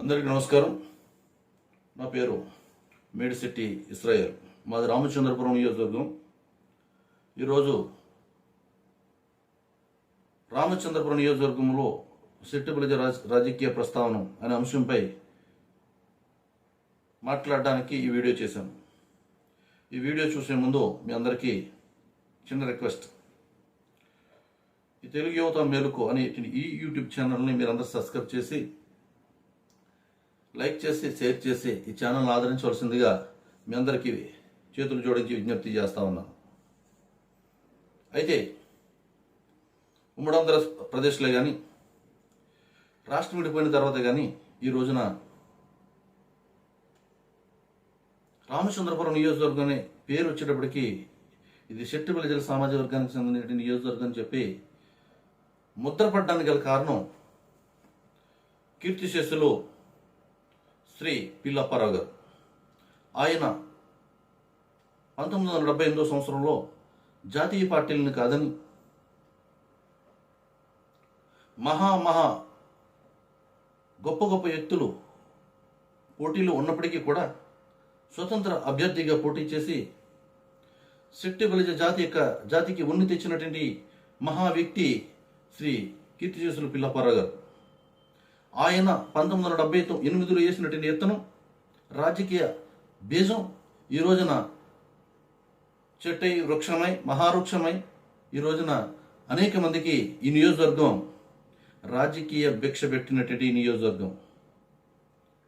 అందరికీ నమస్కారం. నా పేరు మేడిశెట్టి ఇస్రాయల్. మాది రామచంద్రపురం నియోజకవర్గం. ఈరోజు రామచంద్రపురం నియోజకవర్గంలో సెట్టుబలిజ రాజ రాజకీయ ప్రస్తావన అనే అంశంపై మాట్లాడడానికి ఈ వీడియో చేశాను. ఈ వీడియో చూసే ముందు మీ అందరికీ చిన్న రిక్వెస్ట్. ఈ తెలుగు యువత మేలుకు అనే ఈ యూట్యూబ్ ఛానల్ని మీరందరూ సబ్స్క్రైబ్ చేసి లైక్ చేసి షేర్ చేసి ఈ ఛానల్ని ఆదరించవలసిందిగా మీ అందరికీ చేతులు జోడించి విజ్ఞప్తి చేస్తా ఉన్నాను. అయితే ఉమ్మడి ఆంధ్రప్రదేశ్లో కానీ రాష్ట్రం విడిపోయిన తర్వాత కానీ ఈ రోజున రామచంద్రపురం నియోజకవర్గం అనే పేరు వచ్చేటప్పటికి ఇది శెట్టి ప్రజల సామాజిక వర్గానికి చెందిన నియోజకవర్గం అని చెప్పి ముద్రపడడానికి గల కారణం కీర్తిశేషులు శ్రీ పిల్లప్పారావు గారు ఆయన పంతొమ్మిది వందల డెబ్బై ఎనిమిదో సంవత్సరంలో జాతీయ పార్టీలను కాదని మహా మహా గొప్ప గొప్ప వ్యక్తులు పోటీలో ఉన్నప్పటికీ కూడా స్వతంత్ర అభ్యర్థిగా పోటీ చేసి శక్తి బలిజ జాతి యొక్క జాతికి ఉన్నతి ఇచ్చినటువంటి మహా వ్యక్తి శ్రీ కీర్తిశేషులు పిల్లప్పారావు గారు ఆయన పంతొమ్మిది వందల డెబ్బై ఎనిమిదిలో వేసినటువంటి ఎత్తనం రాజకీయ బీజం ఈ రోజున చెట్టై వృక్షమై మహావృక్షమై ఈ రోజున అనేక మందికి ఈ నియోజకవర్గం రాజకీయ భిక్ష పెట్టినటువంటి ఈ నియోజకవర్గం.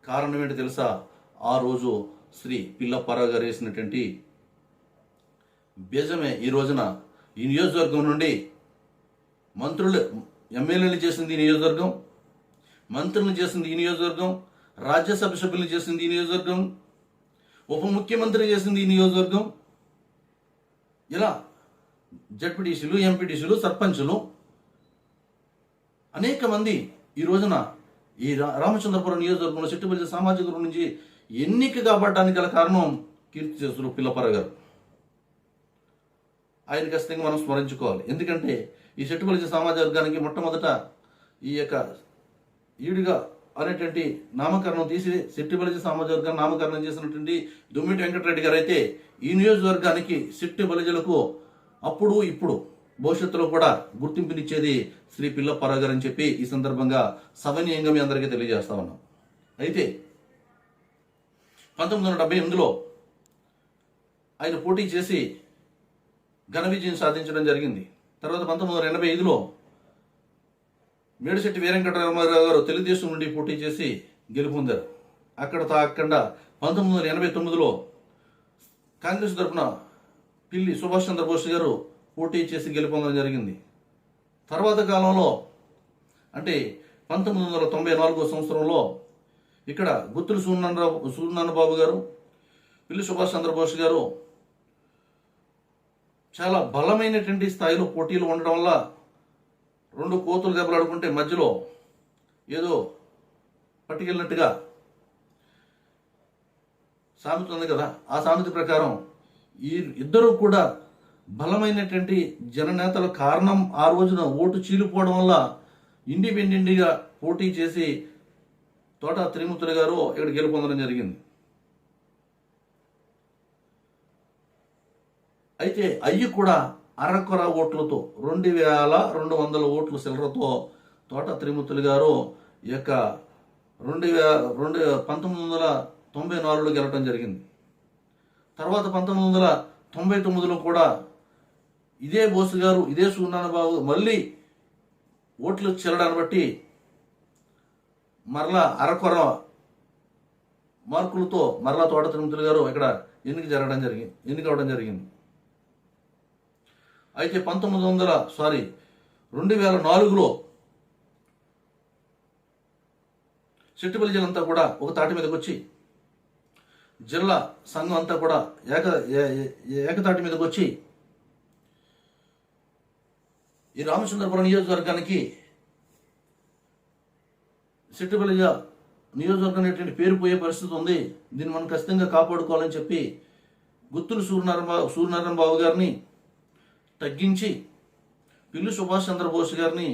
కారణం ఏంటి తెలుసా? ఆ రోజు శ్రీ పిల్లపరావు గారు వేసినటువంటి బీజమే ఈ రోజున ఈ నియోజకవర్గం నుండి మంత్రులు ఎమ్మెల్యేలు చేసింది ఈ నియోజకవర్గం. మంత్రులను చేసింది ఈ నియోజకవర్గం రాజ్యసభ సభ్యులను చేసింది ఈ నియోజకవర్గం ఉప ముఖ్యమంత్రి చేసింది ఈ నియోజకవర్గం. ఇలా జడ్పీటీసీలు ఎంపీటీసీలు సర్పంచులు. అనేక మంది ఈ రోజున ఈ రా- రామచంద్రపురం నియోజకవర్గంలో చెట్టుపల్లి సామాజిక వర్గం నుంచి ఎన్నిక కాబట్టడానికి గల కారణం కీర్తి చేస్తున్నారు పిల్లపర గారు. ఆయన ఖచ్చితంగా మనం స్మరించుకోవాలి. ఎందుకంటే ఈ చెట్టుపల్లి సామాజిక వర్గానికి మొట్టమొదట ఈ యొక్క ఈడుగా అనేటువంటి నామకరణం తీసి సిట్టిబలిజ సామాజిక నామకరణం చేసినటువంటి దుమ్మిటి వెంకటరెడ్డి గారు అయితే ఈ నియోజకవర్గానికి సిట్టి బలిజలకు అప్పుడు ఇప్పుడు భవిష్యత్తులో కూడా గుర్తింపునిచ్చేది శ్రీ పిల్లప్పారావు గారు అని చెప్పి ఈ సందర్భంగా సవనీయంగా మీ అందరికీ తెలియజేస్తా ఉన్నాం. అయితే పంతొమ్మిది వందల డెబ్బై ఎనిమిదిలో ఆయన పోటీ చేసి ఘన విజయం సాధించడం జరిగింది. తర్వాత పంతొమ్మిది వందల ఎనభై ఐదులో మేడిశెట్టి వీరంకటరామారావు గారు తెలుగుదేశం నుండి పోటీ చేసి గెలుపొందారు. అక్కడ తాకుండా పంతొమ్మిది వందల ఎనభై తొమ్మిదిలో కాంగ్రెస్ తరఫున పిల్లి సుభాష్ చంద్రబోస్ గారు పోటీ చేసి గెలుపొందడం జరిగింది. తర్వాత కాలంలో అంటే పంతొమ్మిది వందల తొంభై నాలుగో సంవత్సరంలో ఇక్కడ గుత్తులు సూర్యనారాయణ సూర్యనారాయణ బాబు గారు పిల్లి సుభాష్ చంద్రబోస్ గారు చాలా బలమైనటువంటి స్థాయిలో పోటీలు ఉండడం వల్ల రెండు కోతులు దెబ్బలాడుకుంటే మధ్యలో ఏదో పట్టుకెళ్ళినట్టుగా సామెత ఉంది కదా? ఆ సామెత ప్రకారం ఈ ఇద్దరు కూడా బలమైనటువంటి జననేతల కారణం ఆ రోజున ఓటు చీలిపోవడం వల్ల ఇండిపెండెంట్గా పోటీ చేసి తోట త్రిమూర్తులు గారు ఇక్కడ గెలుపొందడం జరిగింది. అయితే అయ్యి కూడా అరకొర ఓట్లతో రెండు వేల రెండు వందల ఓట్లు సిల్లరతో తోట త్రిమూర్తులు గారు ఈ యొక్క రెండు వే రెండు పంతొమ్మిది వందల తొంభై నాలుగులో గెలవడం జరిగింది. తర్వాత పంతొమ్మిది వందల తొంభై తొమ్మిదిలో కూడా ఇదే బోసు గారు ఇదే సూర్యనారాయణ బాబు మళ్ళీ ఓట్లు చెల్లడాన్ని బట్టి మరలా అరకొర మార్కులతో మరలా తోట తిరుమతులు గారు ఇక్కడ ఎన్నిక జరగడం జరిగింది ఎన్నిక అవడం జరిగింది. అయితే పంతొమ్మిది వందల సారీ రెండు వేల నాలుగులో చెట్టుపల్లి జిల్లా అంతా కూడా ఒక తాటి మీదకి వచ్చి జిల్లా సంఘం అంతా కూడా ఏక ఏకతాటి మీదకి వచ్చి ఈ రామచంద్రపురం నియోజకవర్గానికి సిట్టుబలిజ నియోజకవర్గం అనేటువంటి పేరు పోయే పరిస్థితి ఉంది. దీన్ని మనం ఖచ్చితంగా కాపాడుకోవాలని చెప్పి గుత్తులు సూర్యనారాయణ బాబు సూర్యనారాయణ బాబు గారిని తగ్గించి పిల్లి సుభాష్ చంద్రబోస్ గారిని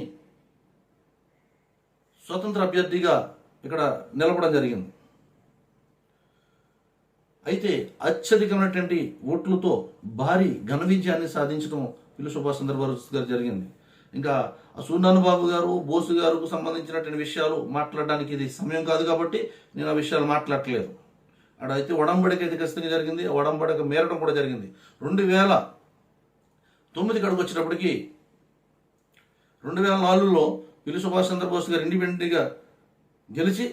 స్వతంత్ర అభ్యర్థిగా ఇక్కడ నిలబడడం జరిగింది. అయితే అత్యధికమైనటువంటి ఓట్లతో భారీ ఘన విజయాన్ని సాధించడం పిల్లి సుభాష్ చంద్రబోస్ గారు జరిగింది. ఇంకా ఆ సూర్యనారాయణ బాబు గారు బోసు గారుకు సంబంధించినటువంటి విషయాలు మాట్లాడడానికి ఇది సమయం కాదు కాబట్టి నేను ఆ విషయాలు మాట్లాడట్లేదు. అక్కడ అయితే ఒడంబడిక అయితే ఖచ్చితంగా జరిగింది. ఆ ఒడంబడిక మేరడం కూడా జరిగింది. రెండు వేల తొమ్మిది కడుగు వచ్చినప్పటికీ రెండు వేల నాలుగులో పిల్లి సుభాష్ చంద్రబోస్ గారు ఇండిపెండెంట్గా గెలిచి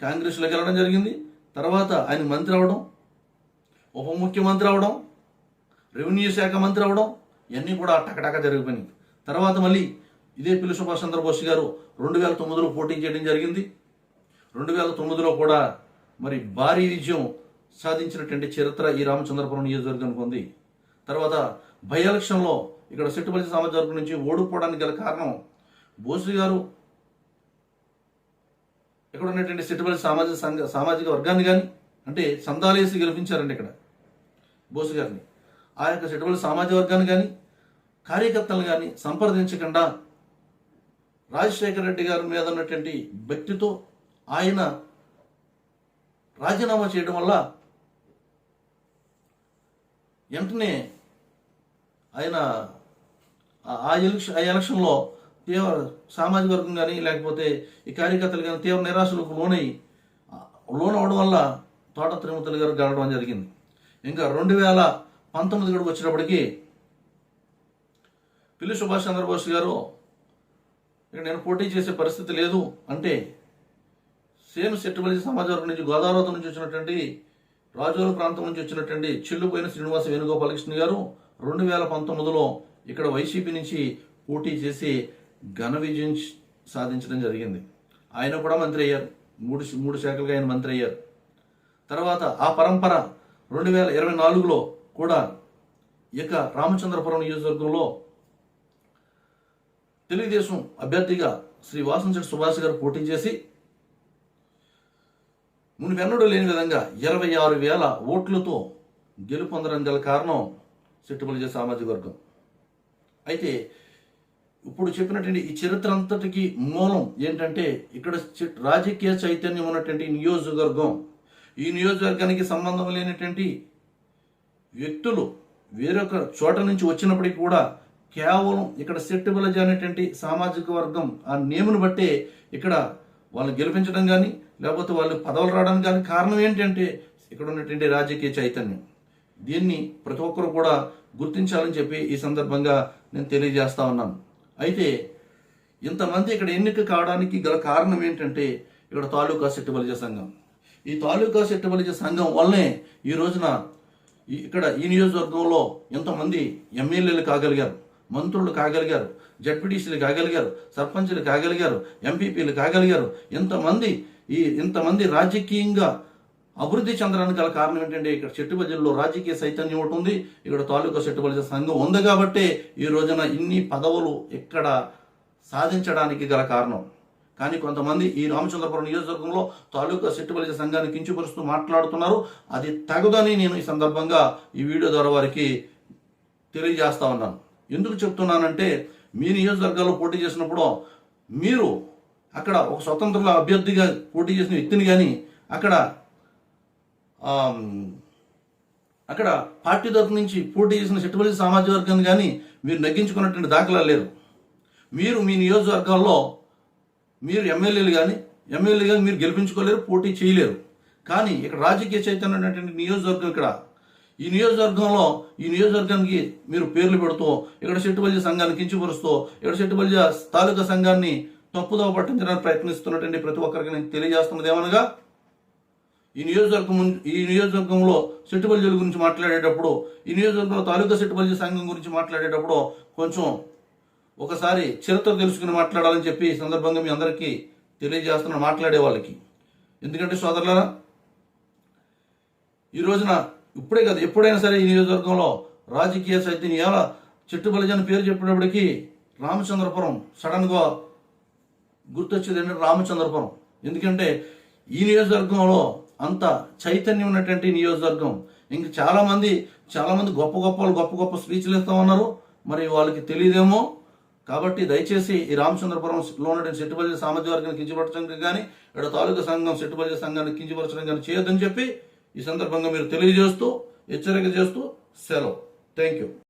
కాంగ్రెస్లోకి వెళ్ళడం జరిగింది. తర్వాత ఆయన మంత్రి అవడం ఉప ముఖ్యమంత్రి అవడం రెవెన్యూ శాఖ మంత్రి అవడం ఇవన్నీ కూడా టకటక జరిగిపోయినాయి. తర్వాత మళ్ళీ ఇదే పిల్లి సుభాష్ చంద్రబోస్ గారు రెండు వేల తొమ్మిదిలో పోటీ చేయడం జరిగింది. రెండు వేల తొమ్మిదిలో కూడా మరి భారీ విజయం సాధించినటువంటి చరిత్ర ఈ రామచంద్రపురం నియోజకవర్గానికి ఉంది. తర్వాత బై ఎలక్షన్లో ఇక్కడ సిట్టుపల్లి సామాజిక నుంచి ఓడిపోవడానికి గల కారణం బోసు గారు. ఇక్కడ ఉన్నటువంటి సిట్టుపల్లి సామాజిక సంఘ సామాజిక వర్గాన్ని కానీ అంటే సందాలేసి గెలిపించారండి ఇక్కడ బోసు గారిని. ఆ యొక్క సిట్టుపల్లి సామాజిక వర్గాన్ని కానీ కార్యకర్తలు కానీ సంప్రదించకుండా రాజశేఖర రెడ్డి గారి మీద ఉన్నటువంటి భక్తితో ఆయన రాజీనామా చేయడం వల్ల వెంటనే ఆయన ఆ- ఎలక్షన్ ఆ ఎలక్షన్లో తీవ్ర సామాజిక వర్గం కానీ లేకపోతే ఈ కార్యకర్తలు కానీ తీవ్ర నిరాశలకు లోనై లోన్ అవడం వల్ల తోట తిరుమతులు గారు గెలవడం జరిగింది. ఇంకా రెండు వేల పంతొమ్మిది గడుపు వచ్చినప్పటికీ పిల్లి సుభాష్ చంద్రబోస్ గారు ఇక నేను పోటీ చేసే పరిస్థితి లేదు అంటే సేమ్ సెట్టుబడి సమాజ వర్గం నుంచి గోదావరి నుంచి వచ్చినటువంటి రాజోల ప్రాంతం నుంచి వచ్చినటువంటి చిల్లుపోయిన శ్రీనివాస వేణుగోపాలకృష్ణ గారు రెండు వేల పంతొమ్మిదిలో ఇక్కడ వైసీపీ నుంచి పోటీ చేసి ఘన విజయం సాధించడం జరిగింది. ఆయన కూడా మంత్రి అయ్యారు. మూడు మూడు శాఖలుగా ఆయన మంత్రి అయ్యారు. తర్వాత ఆ పరంపర రెండు వేల ఇరవై నాలుగులో కూడా ఇక రామచంద్రపురం నియోజకవర్గంలో తెలుగుదేశం అభ్యర్థిగా శ్రీ వాసంశెట్టి సుభాష్ గారు పోటీ చేసి మునిపెన్నడూ లేని విధంగా ఇరవై ఆరు వేల ఓట్లతో గెలుపొందడం గల కారణం సెట్టుబడి సామాజిక వర్గం. అయితే ఇప్పుడు చెప్పినటువంటి ఈ చరిత్ర అంతటికి మూలం ఏంటంటే ఇక్కడ రాజకీయ చైతన్యం ఉన్నటువంటి నియోజకవర్గం. ఈ నియోజకవర్గానికి సంబంధం లేనటువంటి వ్యక్తులు వేరొక చోట నుంచి వచ్చినప్పటికీ కూడా కేవలం ఇక్కడ సెట్టుబలజ అనేటువంటి సామాజిక వర్గం ఆ నేమును బట్టే ఇక్కడ వాళ్ళు గెలిపించడం కానీ లేకపోతే వాళ్ళు పదవులు రావడానికి కానీ కారణం ఏంటంటే ఇక్కడ ఉన్నటువంటి రాజకీయ చైతన్యం. దీన్ని ప్రతి ఒక్కరు కూడా గుర్తించాలని చెప్పి ఈ సందర్భంగా నేను తెలియజేస్తా ఉన్నాను. అయితే ఇంతమంది ఇక్కడ ఎన్నిక కావడానికి గల కారణం ఏంటంటే ఇక్కడ తాలూకా సెట్టుబలిజ సంఘం. ఈ తాలూకా సెట్టుబలిజ సంఘం వల్లనే ఈ రోజున ఈ- ఇక్కడ ఈ నియోజకవర్గంలో ఎంతమంది ఎమ్మెల్యేలు కాగలిగారు మంత్రులు కాగలిగారు జడ్పీటీసీలు కాగలిగారు సర్పంచులు కాగలిగారు ఎంపీపీలు కాగలిగారు. ఇంతమంది ఈ ఇంతమంది రాజకీయంగా అభివృద్ధి చెందడానికి గల కారణం ఏంటంటే ఇక్కడ చెట్టుబజల్లో రాజకీయ చైతన్యం ఒకటి ఉంది. ఇక్కడ తాలూకా చెట్టుబజ సంఘం ఉంది కాబట్టి ఈ రోజున ఇన్ని పదవులు ఇక్కడ సాధించడానికి గల కారణం. కానీ కొంతమంది ఈ రామచంద్రపురం నియోజకవర్గంలో తాలూకా సెట్టుబలిజ సంఘాన్ని కించుపరుస్తూ మాట్లాడుతున్నారు. అది తగదని నేను ఈ సందర్భంగా ఈ వీడియో ద్వారా వారికి తెలియజేస్తా ఉన్నాను. ఎందుకు చెప్తున్నానంటే మీ నియోజకవర్గాల్లో పోటీ చేసినప్పుడు మీరు అక్కడ ఒక స్వతంత్ర అభ్యర్థిగా పోటీ చేసిన వ్యక్తిని కానీ అక్కడ అక్కడ పార్టీ తరఫు నుంచి పోటీ చేసిన చెట్టుబడి సామాజిక వర్గాన్ని కానీ మీరు నగ్గించుకున్నటువంటి దాఖలా లేరు మీరు మీ నియోజకవర్గాల్లో మీరు ఎమ్మెల్యేలు కానీ ఎమ్మెల్యే కానీ మీరు గెలిపించుకోలేరు పోటీ చేయలేరు. కానీ ఇక్కడ రాజకీయ చైతన్యం అనేటువంటి నియోజకవర్గం ఇక్కడ. ఈ నియోజకవర్గంలో ఈ నియోజకవర్గానికి మీరు పేర్లు పెడుతూ ఇక్కడ చెట్టుబల్జ సంఘాన్ని కించిపరుస్తూ ఇక్కడ చెట్టుబల్జ తాలూకా సంఘాన్ని తప్పుదోవ పట్టించడానికి ప్రయత్నిస్తున్నటువంటి ప్రతి ఒక్కరికి నేను తెలియజేస్తున్నది ఏమనగా ఈ నియోజకవర్గం ఈ నియోజకవర్గంలో సెట్టుబల్జీల గురించి మాట్లాడేటప్పుడు ఈ నియోజకవర్గంలో తాలూకా సెట్టుబల్జీ సంఘం గురించి మాట్లాడేటప్పుడు కొంచెం ఒకసారి చరిత్ర తెలుసుకుని మాట్లాడాలని చెప్పి ఈ సందర్భంగా మీ అందరికీ తెలియజేస్తున్న మాట్లాడే వాళ్ళకి. ఎందుకంటే సోదరులారా ఈ రోజున ఇప్పుడే కదా ఎప్పుడైనా సరే ఈ నియోజకవర్గంలో రాజకీయ సైతం ఎలా అని పేరు చెప్పేటప్పటికీ రామచంద్రపురం సడన్గా గుర్తొచ్చేది ఏంటంటే రామచంద్రపురం. ఎందుకంటే ఈ నియోజకవర్గంలో అంత చైతన్యం ఉన్నటువంటి నియోజకవర్గం. ఇంక చాలా మంది చాలా మంది గొప్ప గొప్ప గొప్ప గొప్ప స్పీచ్లు ఇస్తా ఉన్నారు. మరి వాళ్ళకి తెలియదేమో. కాబట్టి దయచేసి ఈ రామచంద్రపురంలో ఉన్నటువంటి సెట్టుబల్లి సామాజిక వర్గాన్ని కించపరచడానికి కానీ ఇక్కడ తాలూకా సంఘం సెట్టుబల్లి సంఘాన్ని కించపరచడం కానీ చేయొద్దని చెప్పి ఈ సందర్భంగా మీరు తెలియజేస్తూ హెచ్చరిక చేస్తూ సెలవు. Thank you